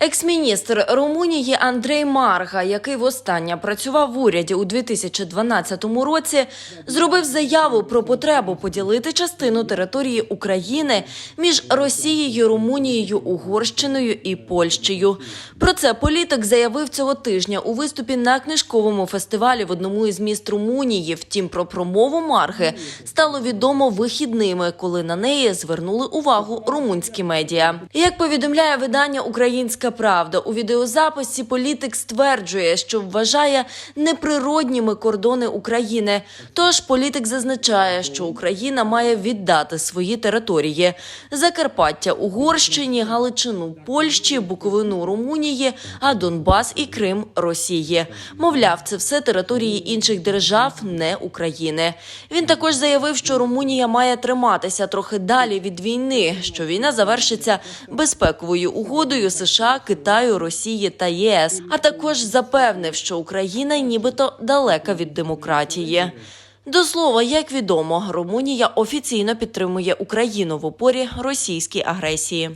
Екс-міністр Румунії Андрей Марга, який востаннє працював в уряді у 2012 році, зробив заяву про потребу поділити частину території України між Росією, Румунією, Угорщиною і Польщею. Про це політик заявив цього тижня у виступі на книжковому фестивалі в одному із міст Румунії. Втім, про промову Марги стало відомо вихідними, коли на неї звернули увагу румунські медіа. Як повідомляє видання Українська Правда, у відеозаписі політик стверджує, що вважає неприродніми кордони України. Тож політик зазначає, що Україна має віддати свої території: Закарпаття Угорщині, Галичину Польщі, Буковину Румунії, а Донбас і Крим Росії. Мовляв, це все території інших держав, не України. Він також заявив, що Румунія має триматися трохи далі від війни, що війна завершиться безпековою угодою Китаю, Росії та ЄС. А також запевнив, що Україна нібито далека від демократії. До слова, як відомо, Румунія офіційно підтримує Україну в опорі російській агресії.